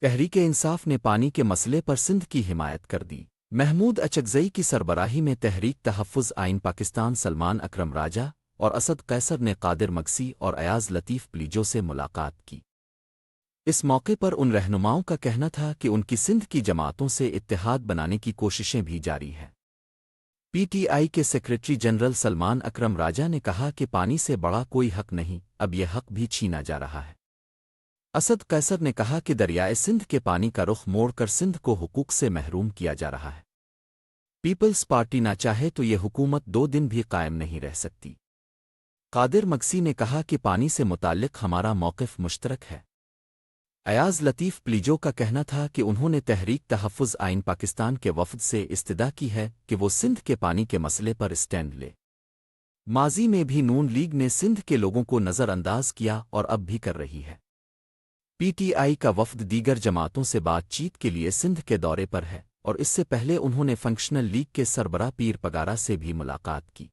تحریک انصاف نے پانی کے مسئلے پر سندھ کی حمایت کر دی۔ محمود اچکزئی کی سربراہی میں تحریک تحفظ آئین پاکستان سلمان اکرم راجہ اور اسد قیصر نے قادر مگسی اور ایاز لطیف پلیجو سے ملاقات کی۔ اس موقع پر ان رہنماؤں کا کہنا تھا کہ ان کی سندھ کی جماعتوں سے اتحاد بنانے کی کوششیں بھی جاری ہیں۔ پی ٹی آئی کے سیکرٹری جنرل سلمان اکرم راجہ نے کہا کہ پانی سے بڑا کوئی حق نہیں، اب یہ حق بھی چھینا جا رہا ہے۔ اسد قیصر نے کہا کہ دریائے سندھ کے پانی کا رخ موڑ کر سندھ کو حقوق سے محروم کیا جا رہا ہے۔ پیپلز پارٹی نہ چاہے تو یہ حکومت دو دن بھی قائم نہیں رہ سکتی۔ قادر مگسی نے کہا کہ پانی سے متعلق ہمارا موقف مشترک ہے۔ ایاز لطیف پلیجو کا کہنا تھا کہ انہوں نے تحریک تحفظ آئین پاکستان کے وفد سے استدا کی ہے کہ وہ سندھ کے پانی کے مسئلے پر اسٹینڈ لے۔ ماضی میں بھی نون لیگ نے سندھ کے لوگوں کو نظر انداز کیا اور اب بھی کر رہی ہے۔ پی ٹی آئی کا وفد دیگر جماعتوں سے بات چیت کے لیے سندھ کے دورے پر ہے اور اس سے پہلے انہوں نے فنکشنل لیگ کے سربراہ پیر پگارا سے بھی ملاقات کی۔